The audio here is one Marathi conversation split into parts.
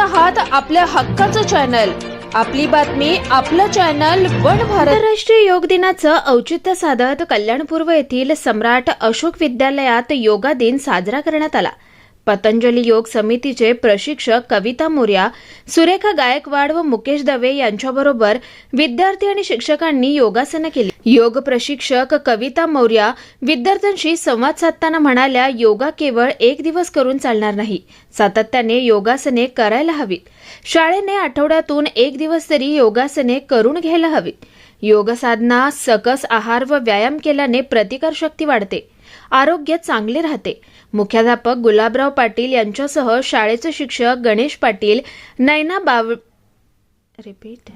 आहात आपल्या हक्काचं चॅनल आपली बातमी आपलं चॅनल वन भारत. आंतरराष्ट्रीय योग दिनाचं औचित्य साधत कल्याणपूर्व येथील सम्राट अशोक विद्यालयात योगा दिन साजरा करण्यात आला. पतंजली योग समितीचे प्रशिक्षक कविता मोर्या सुरेखा गायकवाड व मुकेश दवे यांच्याबरोबर विद्यार्थी आणि शिक्षकांनी योगासनं केली. योग प्रशिक्षक कविता मौर्या विद्यार्थ्यांशी संवाद साधताना म्हणाल्या योगा केवळ एक दिवस करून चालणार नाही सातत्याने योगासने करायला हवीत. शाळेने आठवड्यातून एक दिवस तरी योगासने करून घ्यायला हवीत. योग साधना सकस आहार व व्यायाम केल्याने प्रतिकारशक्ती वाढते. आरोग्य चांगले राहते. मुख्याध्यापक गुलाबराव पाटील यांच्यासह शाळेचे शिक्षक गणेश पाटील नैना बाव रिपीट.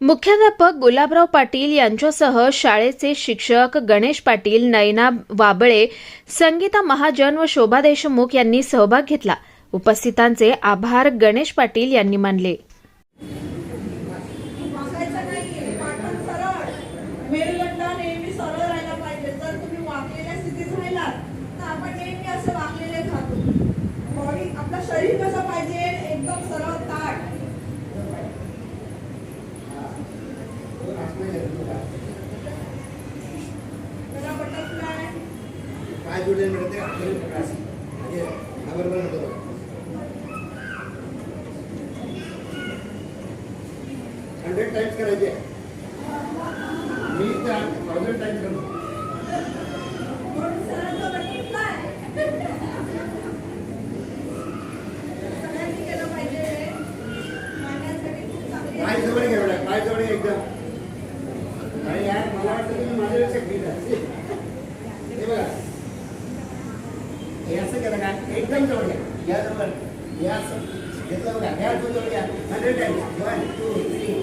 मुख्याध्यापक गुलाबराव पाटील यांच्यासह शाळेचे शिक्षक गणेश पाटील नयना वाबळे संगीता महाजन व शोभा देशमुख यांनी सहभाग घेतला. उपस्थितांचे आभार गणेश पाटील यांनी मानले. थाउजंड टाइम्स करतो म्हणून सरळ तो बटरफ्लाय सगळ्यांनी केलं पाहिजे मांड्यांसाठी खूप चांगली पाय जवळ घ्या पाय जवळ एकदम आणि यार मला वाटतं तुम्ही माझ्यापेक्षा आहे. हे असं करा का एकदम जवळ घ्या या जवळ या असं घेतलं बघा घ्या तो जवळ घ्या hundred times one two three